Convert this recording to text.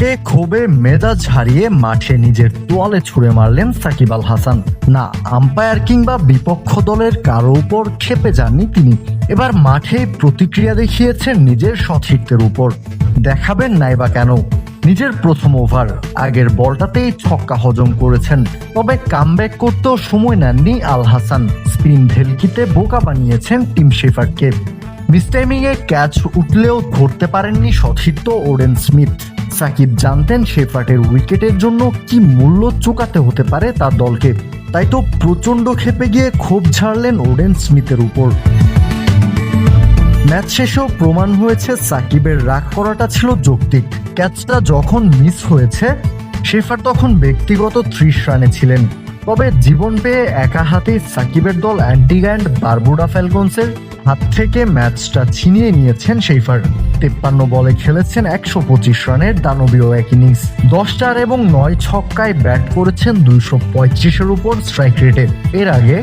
আগে ক্ষোভে মেজাজ হারিয়ে মাঠে নিজের তোয়ালে ছুঁড়ে মারলেন সাকিব আল হাসান। না, আম্পায়ার কিংবা বিপক্ষ দলের কারও উপর খেপে যাননি তিনি। এবার মাঠে প্রতিক্রিয়া দেখিয়েছেন নিজের সতীর্থের উপর। দেখাবেন নাইবা কেন? নিজের প্রথম ওভার। আগের বলটাতেই ছক্কা হজম করেছেন। তবে কামব্যাক করতেও সময় নেননি আল হাসান। স্পিন ভেলকিতে বোকা বানিয়েছেন টিম শেফার্ডকে মিসটাইমিং এ ক্যাচ উঠলেও ধরতে পারেননি সতীর্থ ওরেন স্মিথ। সাকিব জানতেন শেফার্টের উইকেটের জন্য কি মূল্য চোকাতে হতে পারে তার দলকে। তাই তো প্রচণ্ড ক্ষেপে গিয়ে ক্ষোভ ঝাড়লেন ওডেন স্মিথের উপর। ম্যাচ শেষেও প্রমাণ হয়েছে সাকিবের রাগ করাটা ছিল যৌক্তিক। ক্যাচটা যখন মিস হয়েছে শেফার তখন ব্যক্তিগত ত্রিশ রানে ছিলেন। তবে জীবন পেয়ে একা হাতে সাকিবের দল অ্যান্টিগ্যান্ড বারবুডা ফ্যালকনসের হাত থেকে ম্যাচটা ছিনিয়ে নিয়েছেন শেফার তেপ্পান্ন বলে খেলেছেন একশো পঁচিশ রানের দানবীয় এক ইনিংস। দশটার এবং নয় ছক্কায় ব্যাট করেছেন দুইশো পঁয়ত্রিশের উপর স্ট্রাইক রেটে। এর আগে